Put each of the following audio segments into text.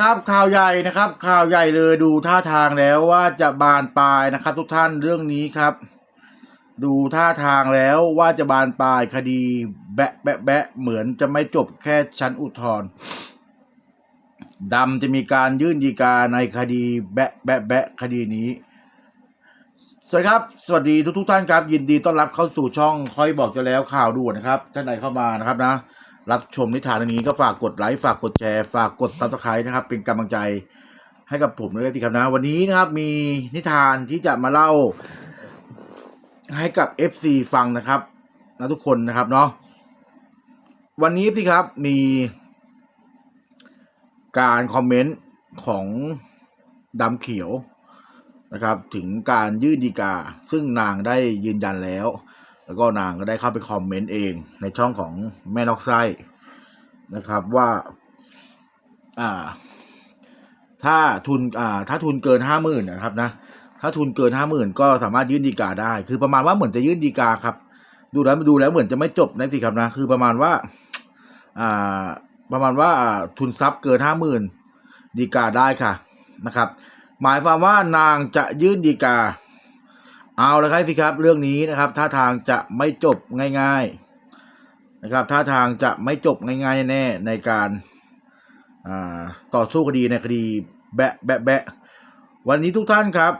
ครับข่าวใหญ่นะครับ ข่าวใหญ่เลยดูท่าทางแล้วว่าจะบานปลายนะครับ ทุกท่านเรื่องนี้ครับ ดูท่าทางแล้วว่าจะบานปลายคดีแบะแบะแบะเหมือนจะไม่จบแค่ชั้นอุทธรณ์ดำจะมีการยื่นฎีกาในคดีแบะแบะแบะคดีนี้ สวัสดีครับ สวัสดีทุกทุกท่านครับ ยินดีต้อนรับเข้าสู่ช่องคอยบอกจะแล้วข่าวด่วนนะครับท่านใดเข้ามานะครับนะ รับชมนิทานเรื่องนี้ก็ฝากกดไลค์ฝากกดแชร์ฝากกดซับสไครต์นะครับ เป็นกำลังใจให้กับผมด้วยที่ครับนะ วันนี้นะครับมีนิทานที่จะมาเล่าให้กับ FC ฟังนะครับนะทุกคนนะครับเนาะวันนี้สิครับมีการคอมเมนต์ของดำเขียวนะครับ ถึงการยื่นดีกา ซึ่งนางได้ยืนยันแล้ว แล้วก็นางก็ได้เข้าไปคอมเมนต์เองในช่องของแม่นอกไส้นะครับว่า อ่า ถ้าทุนอ่า ถ้าทุนเกินห้าหมื่นนะครับนะถ้าทุนเกินห้าหมื่นก็สามารถยื่นดีกาได้ คือประมาณว่าเหมือนจะยื่นดีกาครับ ดูแล้วดูแล้วเหมือนจะไม่จบนะสิครับนะ คือประมาณว่า อ่า ประมาณว่าทุนทรัพย์เกินห้าหมื่นดีกาได้ค่ะนะครับ หมายความว่านางจะยื่นดีกา เอาละครับสิครับเรื่องนี้นะครับท่าทางจะไม่จบง่ายๆนะครับท่าทางจะไม่จบง่ายๆแน่ในการาต่อสู้คดีในคดีแบะแบะแบะวันนี้ทุกท่านครับ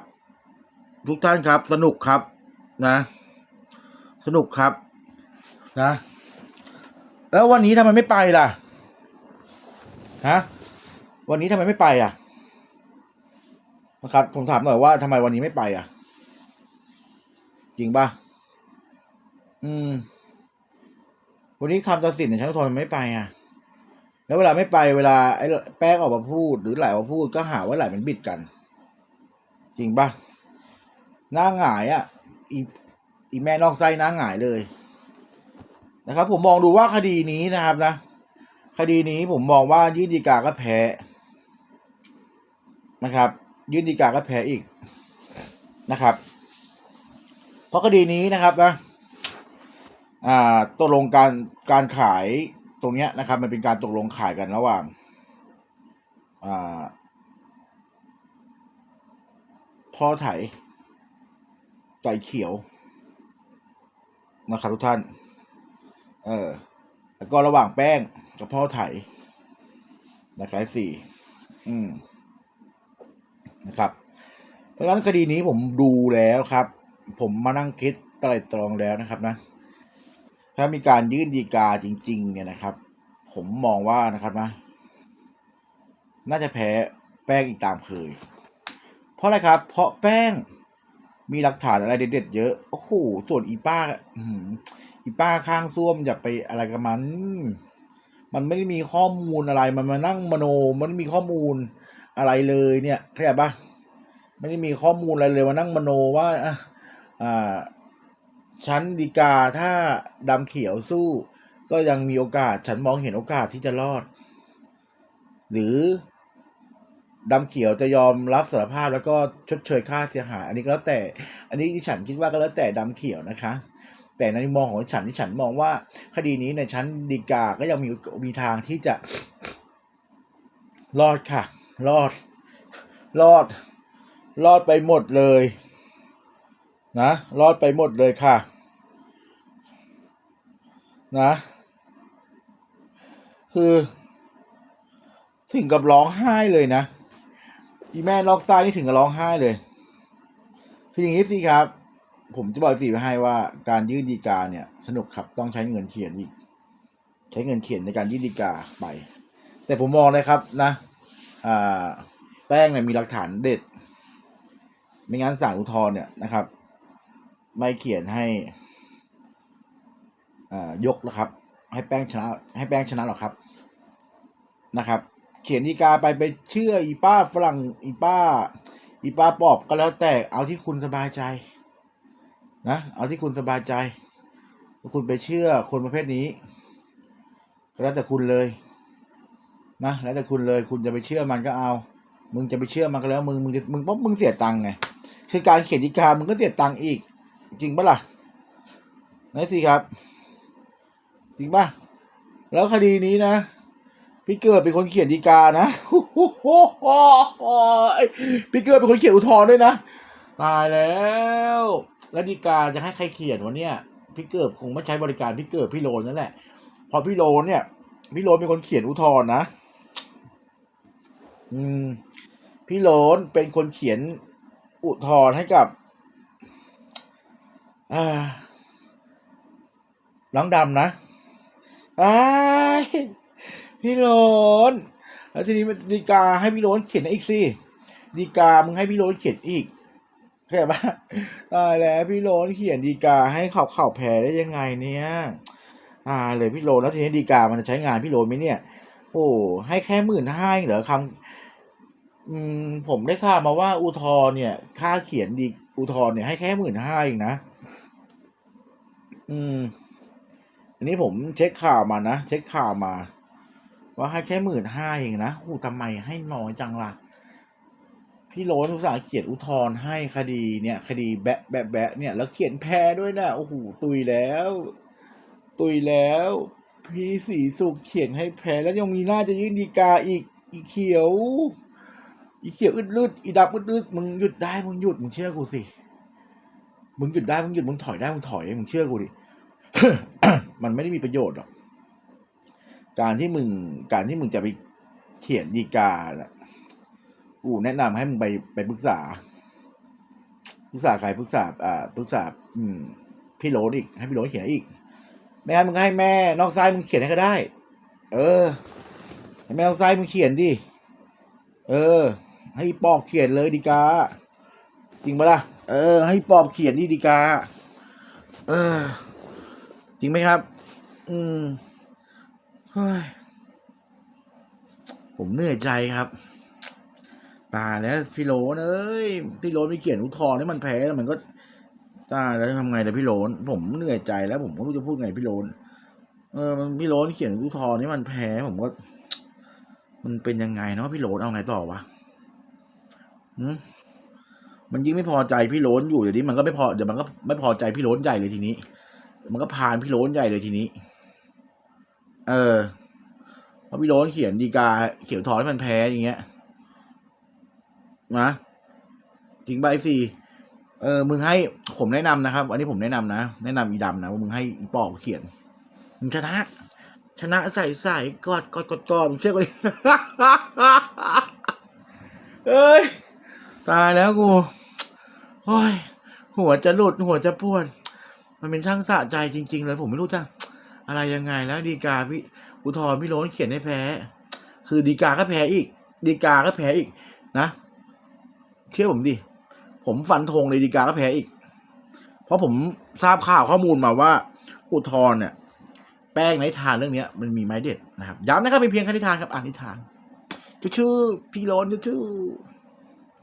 ทุกท่านครับสนุกครับนะ สนุกครับนะ แล้ววันนี้ทำไมไม่ไปล่ะฮะวันนี้ทำไมไม่ไปอะนะครับผมถามหน่อยว่าทำไมวันนี้ไม่ไปอะ จริงป่ะอืม วันนี้คำตัดสินในชั้นอุทธรณ์ไม่ไปอะ แล้วเวลาไม่ไปเวลาไอ้แป้งออกมาพูด หรือไหลออกมาพูดก็หาว่าไหลเป็นบิดกัน จริงป่ะหน้าหงายอะ อีอีแม่นอกไส้หน้าหงายเลย นะครับ ผมมองดูว่าคดีนี้นะครับนะคดีนี้ผมมองว่ายื่นดีกาก็แพ้นะครับ ยื่นดีกาก็แพ้อีกนะครับ เพราะคดีนี้นะครับนะอ่าตกลงการการขายตรงเนี้ยนะครับ มันเป็นการตกลงขายกันระหว่างอ่าพ่อไถไก่เขียวนะครับทุกท่าน เออ แล้วก็ระหว่างแป้งกับพ่อไถนะครับสี่ อืม นะครับ เพราะฉะนั้นคดีนี้ผมดูแล้วครับ ผมมานั่งคิดไตรตรองแล้วนะครับนะ ถ้ามีการยื่นดีกาจริง ๆ เนี่ยนะครับ ผมมองว่านะครับนะ น่าจะแพ้แป้งอีกตามเคย เพราะอะไรครับ เพราะแป้งมีหลักฐานอะไรเด็ดๆเยอะ โอ้โห ส่วนอีป้าอีป้าข้างซ่วมอย่าไปอะไรกับมัน มันไม่ได้มีข้อมูลอะไร มันมานั่งมโน มันไม่มีข้อมูลอะไรเลยเนี่ยเข้าใจปะไม่ได้มีข้อมูลอะไรเลยมานั่งมโนว่าอะอ่า ชั้นดีกาถ้าดำเขียวสู้ ก็ยังมีโอกาสฉันมองเห็นโอกาสที่จะรอด หรือดำเขียวจะยอมรับสารภาพแล้วก็ชดเชยค่าเสียหาย อันนี้ก็แล้วแต่ อันนี้ที่ฉันคิดว่าก็แล้วแต่ดำเขียวนะคะ แต่ในมุมมองของฉันที่ฉันมองว่า คดีนี้ในชั้นดีกาก็ยังมีมีทางที่จะรอดค่ะ รอด รอด รอดไปหมดเลย นะรอดไปหมดเลยค่ะ นะ คือ ถึงกับร้องไห้เลยนะอีแม่ล็อกซ้ายนี่ถึงกับร้องไห้เลย คืออย่างนี้สิครับ ผมจะบอกสิไว้ให้ว่าการยื่นดีกาเนี่ย สนุกครับต้องใช้เงินเขียนอีก ใช้เงินเขียนในการยื่นดีกาไป แต่ผมมองเลยครับนะ อ่า แป้งเนี่ยมีหลักฐานเด็ด ไม่งั้นศาลอุทธรณ์เนี่ยนะครับ ไม่เขียนให้อ่ยกนะครับ ให้แป้งชนะ ให้แป้งชนะหรอกครับ นะครับ เขียนดีกาไปไปเชื่ออีป้าฝรั่งอีป้า อีป้าปอบก็แล้วแต่เอาที่คุณสบายใจ นะเอาที่คุณสบายใจคุณไปเชื่อคนประเภทนี้ก็แล้วแต่คุณเลยนะแล้วแต่คุณเลยคุณจะไปเชื่อมันก็เอา มึงจะไปเชื่อมันก็แล้ว มึงมึงมึงเพราะมึงเสียตังค์ไงคือการเขียนดีกามึงก็เสียตังค์อีก จริงปะล่ะนั่นสิครับ จริงปะแล้วคดีนี้นะ พี่เกิดเป็นคนเขียนดีกานะพี่เกิดเป็นคนเขียนอุทธรณ์ด้วยนะตายแล้ว แล้วดีกาจะให้ใครเขียนวะเนี่ยพี่เกิดคงไม่ใช้บริการพี่เกิดพี่โลนนั่นแหละพอพี่โลนเนี่ยพี่โลนเป็นคนเขียนอุทธรณ์นะ อืม พี่โลนเป็นคนเขียนอุทธรณ์ให้กับ น้องดำนะอ้พี่โลนแล้วทีนี้ดีกาให้พี่โลนเขียนอีกสิดีกามึงให้พี่โลนเขียนอีกเข้าใจปะตายแล้วพี่โลนเขียนดีกาให้เขาเข่าแพ้ได้ยังไงเนี่ยตาเลยพี่โลนแล้วทีนี้ดีกามันจะใช้งานพี่โลนไหมเนี่ย โอ้ให้แค่หมื่นห้าเหรอคำอืมผมได้ข่าวมาว่าอุทธรณ์เนี่ย ค่าเขียนดีอุทธรณ์เนี่ยให้แค่หมื่นห้าเองนะ อืม อันนี้ผมเช็คข่าวมานะเช็คข่าวมา ว่าให้แค่หมื่นห้าเองนะอู้ทำไมให้น้อยจังล่ะ พี่โรนอุตส่าห์เขียนอุทธรณ์ให้คดีเนี่ย คดีแบะแบะแบะเนี่ย แล้วเขียนแพ้ด้วยนะโอ้โหตุยแล้ว ตุยแล้ว พี่สีสุขเขียนให้แพ้แล้วยังมีหน้าจะยื่นดีกาอีกอีเขียว อีเขียวอึดลืดอีดับอึดลืดมึงหยุดได้มึงหยุดมึงเชื่อกูสิมึงหยุดได้มึงหยุดมึงถอยได้มึงถอยมึงเชื่อกูดิ มันไม่ได้มีประโยชน์หรอก การที่มึง การที่มึงจะไปเขียนดีกาน่ะกูแนะนำให้มึงไปไปปรึกษา ปรึกษาใครปรึกษา อ่า ปรึกษา อืม พี่โรดอีก ให้พี่โรดเขียนอีก ไม่งั้นมึงให้แม่ นอกซ้ายมึงเขียนให้ก็ได้ เออให้แม่นอกซ้ายมึงเขียนดิ เออ ให้ปอบเขียนเลยดีกา จริงปะล่ะ เออ ให้ปอบเขียนดิดีกา เออ จริงไหมครับ อืมเฮ้ยผมเหนื่อยใจครับ ตายแล้วพี่โรนเอ้ยพี่โรนไม่เขียนอุทธรณ์ให้มันแพ้แล้วมันก็ตายแล้วทำไงแต่พี่โรนผมเหนื่อยใจแล้ว ผมก็รู้จะพูดไงพี่โรนเออมันพี่โรนเขียนอุทธรณ์ให้มันแพ้ผมก็ มันเป็นยังไงเนาะพี่โรนเอาไงต่อวะหืมมันยิ่งไม่พอใจพี่โรนอยู่เดี๋ยวนี้มันก็ไม่พอเดี๋ยวมันก็ไม่พอใจพี่โรนใหญ่เลยทีนี้ มันก็พานพี่โรนใหญ่เลยทีนี้ เออเพราะพี่โรนเขียนดีกา เขียวถอนให้มันแพ้อย่างเงี้ยนะจริงใบสี่เออ มึงให้ผมแนะนำนะครับ อันนี้ผมแนะนำนะ แนะนำอีดำนะว่ามึงให้อีปอกเขียน มึงชนะ ชนะใส่ใส่กอดกอดกอดกอดมึงเชื่อกูดิเอ้ย ตายแล้วกู โอ้ย หัวจะหลุดหัวจะปวด มันเป็นช่างสะใจจริง ๆ เลยผมไม่รู้จะอะไรยังไงแล้วดีกาพี่อุทธรพี่โรนเขียนให้แพ้ คือดีกาก็แพ้อีก ดีกาก็แพ้อีกนะเชื่อผมดิผมฟันธงเลยดีกาก็แพ้อีก เพราะผมทราบข่าวข้อมูลมาว่า อุทธรเนี่ย แป้งในทานเรื่องเนี้ยมันมีไม้เด็ดนะครับย้ำนะครับเป็นเพียงแค่นิทานครับอ่านนิทานชื่อพี่โรนชื่อ